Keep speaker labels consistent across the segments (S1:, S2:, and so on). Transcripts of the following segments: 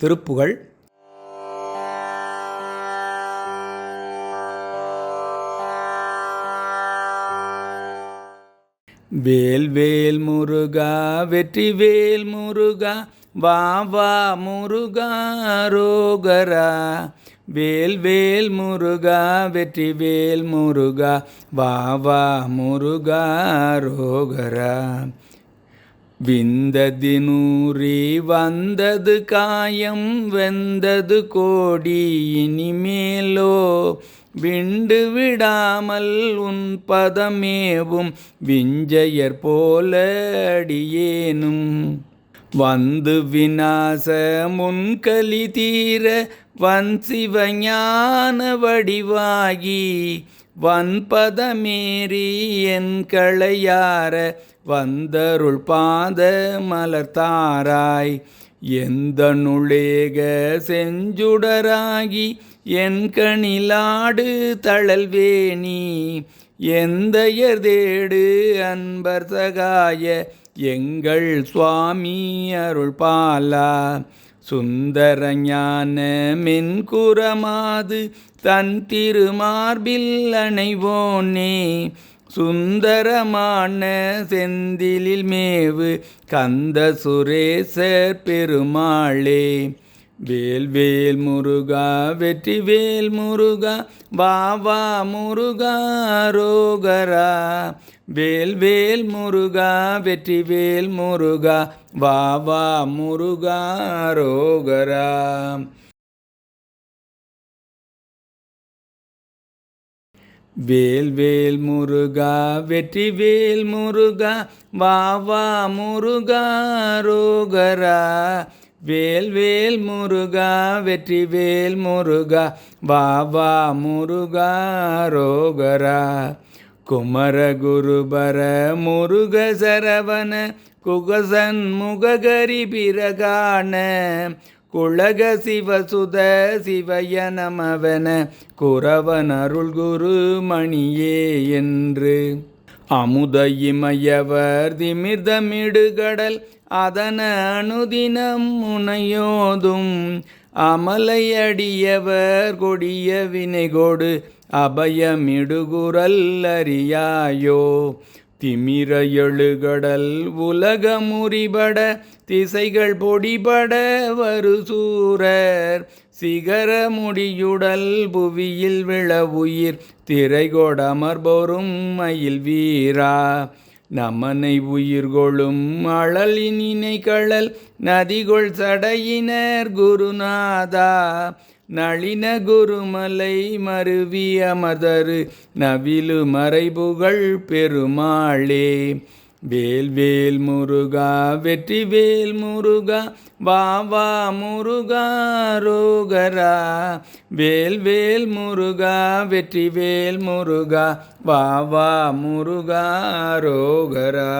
S1: திருப்புகழ் வேல் வேல் முருகா வெற்றி வேல் முருகா வா வா முருகா ரோகரா. வேல் வேல் முருகா வெற்றி வேல் முருகா வா வா முருகா ரோகரா. விந்தது வந்தது காயம் வெந்தது கோடி இனிமேலோ விண்டு விடாமல் உன் பதமேவும் விஞ்சையர் போல அடியேனும். வந்து விநாச முன்கலி தீர வன் சிவஞான வடிவாகி வன்பதமேறி என் களையார வந்தருள் பாத மலர்த்தாராய் எந்த நுழேக செஞ்சுடராகி என் கணிலாடு தழல்வேணி எந்த தேடு அன்பர் சகாய எங்கள் சுவாமி அருள் பாலா சுந்தர ஞான மென்குரமாது தன் திருமார்பில் அணைவோனே சுந்தரமான செந்திலில் மேவு கந்த சுரேசர் பெருமாளே. வேல் வேல் முருகா வெற்றி வேல் முருகா வாவா முருகா ரோகரா. வேல் வேல் முருகா வெற்றி வேல் முருகா வாவா முருகா ரோகரா. வேல் வேல் முருகா வெற்றி வேல் முருகா வா வா முருகா ரோகரா. வேல் வேல் முருகா வெற்றி வேல் முருகா வா வா முருகா ரோகரா. குமர குருபர முருக சரவண குகசன் முககரி பிரகான குளக சிவசுத சிவய நமவன குரவன் அருள் குரு மணியே என்று. அமுத இமயவர் திமிர்தமிடுகடல் அதன அனுதினம் முனையோதும். அமலையடியவர் கொடிய வினைகோடு அபயமிடுகுரல் அறியாயோ. திமிர எழுகடல் உலகமுறிபட திசைகள் பொடிபட வருசூரர் சிகர முடியுடல் புவியில் விழ உயிர் திரைகொடமர்பொரும் மயில் வீரா. நமனை உயிர்கொளும் அழலினினை கழல் நதிகொள் சடையினர் குருநாதா. நளின குருமலை மருவி அமர்தரு நவிலு மறைபுகழ் பெருமாளே. வேல்வேல் முருகா வெற்றி வேல் முருகா வா வா முருகா ரோகரா. வேல்வேல் முருகா வெற்றி வேல் முருகா வா வா முருகா ரோகரா.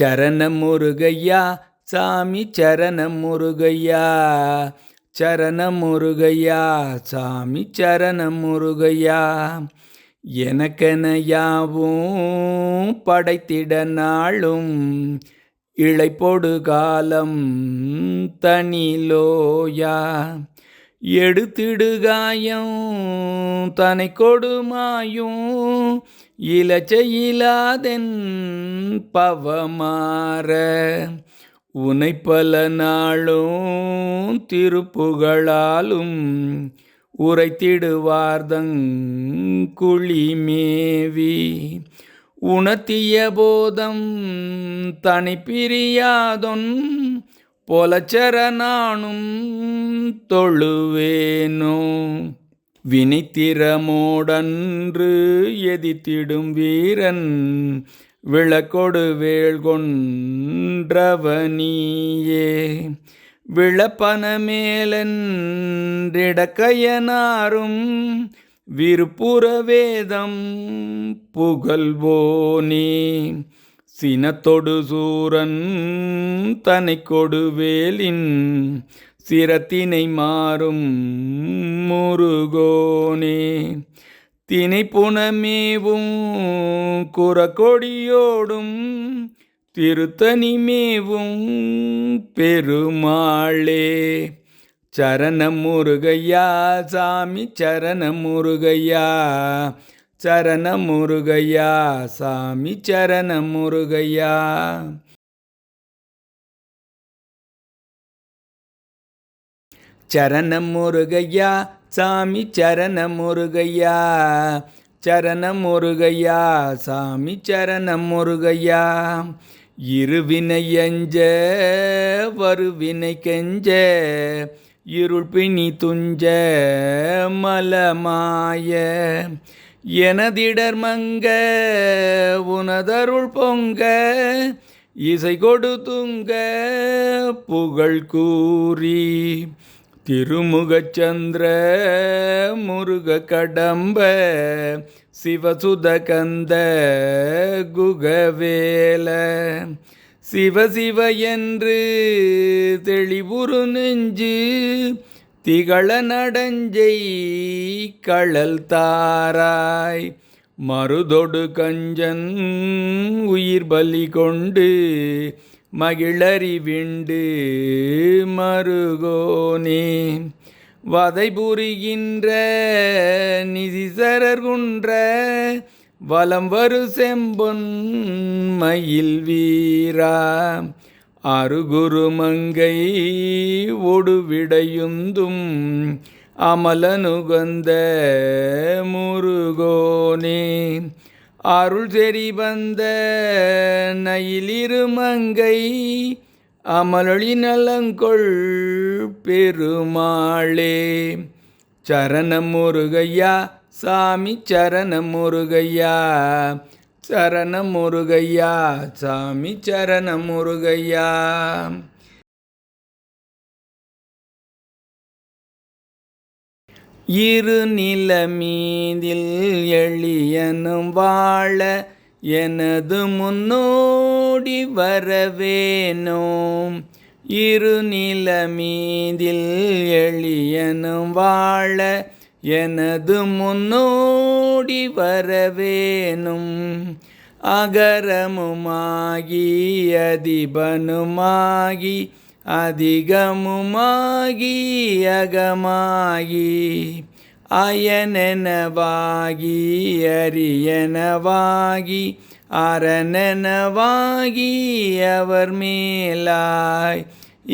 S1: சரணம் முருகையா சாமி சரணம் முருகையா சரணம் முருகையா சாமி சரணம் முருகையா. எனக்கென யாவும் படைத்திட நாளும் இழைப்பொடு காலம் தனிலோயா. எடுத்திடுகாயம் தனை கொடுமாயும் இலச்சையிலாதென் பவமாற. உனை பல நாளும் திருப்புகழாலும் உரைத்திடுவார்தங் குழிமேவி. உணர்த்திய போதம் தனி பிரியாதொன் பொலச்சரணானும் தொழுவேனோ. வினைத்திறமோடன்று எதித்திடும் வீரன் விளக்கொடு வேள் கொன்றவனியே விளப்பன மேலன்றிடக்கையனாரும் விருப்புற வேதம் புகழ்வோனே. சினத்தொடு சூரன் தனை கொடுவேலின் சிரத்தினை மாறும் முருகோனே. தினை புனமேவும் குறக்கொடியோடும் திருத்தனிமேவும் பெருமாளே. சரண முருகையா சாமி சரண முருகையா சரண முருகையா சாமி சரண முருகையா. சரண முருகையா சாமி சரண முருகையா. சரண முருகையா சாமி சரண முருகையா. இருவினை எஞ்ச வருவினை கெஞ்ச இருள்பிணி துஞ்ச மலமாய எனதிடர் மங்க உனதருள் பொங்க இசை கொடுத்துங்க புகழ் கூறி திருமுகச்சந்திர முருக கடம்ப சிவசுத கந்த குகவேல சிவ சிவ என்று தெளிவுறு நெஞ்சு திகழ நடஞ்சை களல் தாராய். மருதொடு கஞ்சன் உயிர் பலி கொண்டு மகிழறிவிண்டு மருகோனே. வதை புரிகின்ற நிதிசரர் குன்ற வலம் வரு செம்பொன் மயில் வீரா அருகுருமங்கை ஒடுவிடையுந்தும் அமலனுகந்த முருகோனே. அருள் செறி வந்த நயிலிருமங்கை அமலொளி நலங்கொள் பெருமாளே. சரண முருகையா சாமி சரணம் முருகையா சரணம் முருகையா சாமி சரணம் முருகையா. இரு நிலமீதில் எளியனும் வாழ எனது முன்னோடி வரவேனோம் இரு நிலமீதில் எளியனும் வாழ எனது முன்னோடி வரவேனும் அகரமுமாகி அதிபனுமாகி அதிகமுமாகி அகமாகி அயனெனவாகி அரியனவாகி அரணனவாகி அவர் மேலாய்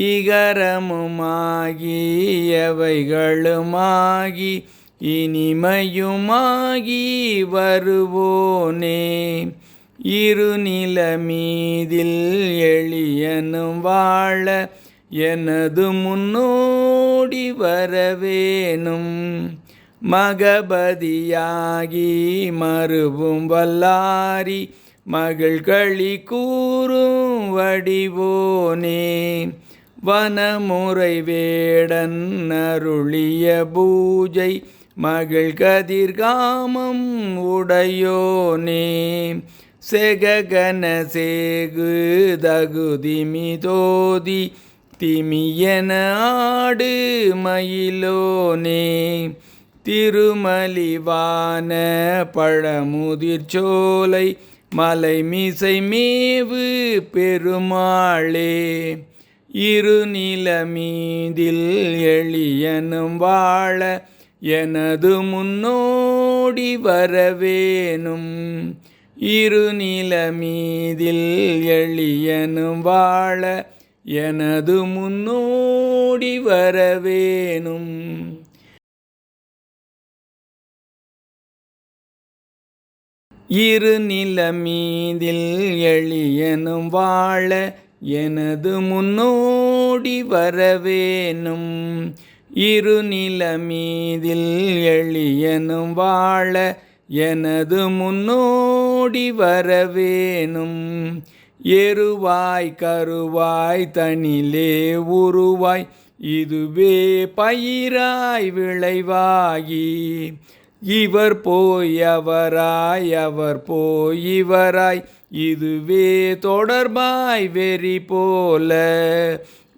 S1: இகரமுமாகி எவைகளுமாகி இனிமையுமாகி வருவோனே. இருநில மீதில் எளியனும் வாழ எனது முன்னோடி வரவேனும் மகபதியாகி மறுவும் வல்லாரி மகள் களி கூறும் வடிவோனே. வனமுறை வேடன் அருளிய பூஜை மகள் கதிர்காமம் உடையோனே செககன சேகு தகுதிமி தோதி திமியன ஆடு மயிலோனே. திருமலிவான பழமுதிர்ச்சோலை மலைமிசை மேவு பெருமாளே. இருநில மீதில் எளியனும் வாழ எனது முன்னோடி வரவேனும் இருநில மீதில் எளியனும் வாழ எனது முன்னோடி வரவேனும் இரு நிலமீதில் எளியனும் வாழ எனது முன்னோடி வரவேனும் இரு நிலமீதில் எளியனும் வாழ எனது முன்னோடி வரவேனும் எருவாய் கருவாய் தனிலே உருவாய் இதுவே பயிராய் விளைவாகி. இவர் போய் அவராய் அவர் போய் இவராய் இதுவே தொடர்பாய் வெறி போல.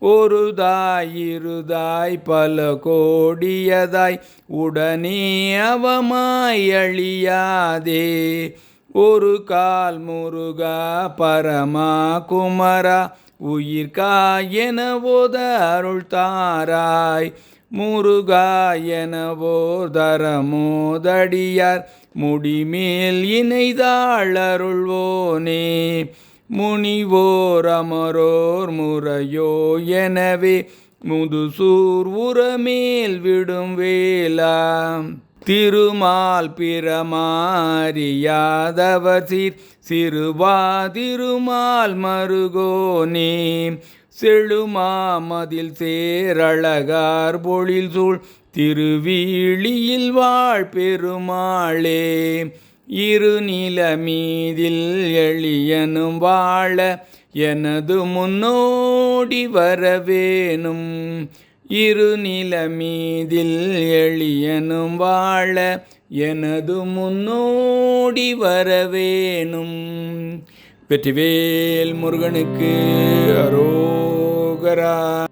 S1: ஒருதாய் இருதாய் பல கோடியதாய் உடனே அவமாய் அழியாதே. ஒரு கால் முருகா பரமா குமரா உயிர்காயெனவோத அருள் தாராய். முருகா எனவோ தரமோதடியார் முடிமேல் இணைதாள் அருள்வோனே முனிவோர் அமரோர் முறையோ. எனவே முதுசூர் உரமேல் விடும் வேலா திருமால் பிரமாரியாதவர் சிறுவா திருமால் மருகோனே செழுமாமதில் சேரழகார் பொழில் சூழ். திருவீழியில் வாழ் பெருமாளே. இருநில மீதில் எளியனும் வாழ எனது முன்னோடி வரவேணும். இருநில மீதில் எளியனும் வாழ எனது முன்னோடி வரவேணும். வெற்றிவேல் முருகனுக்கு அரோகரா.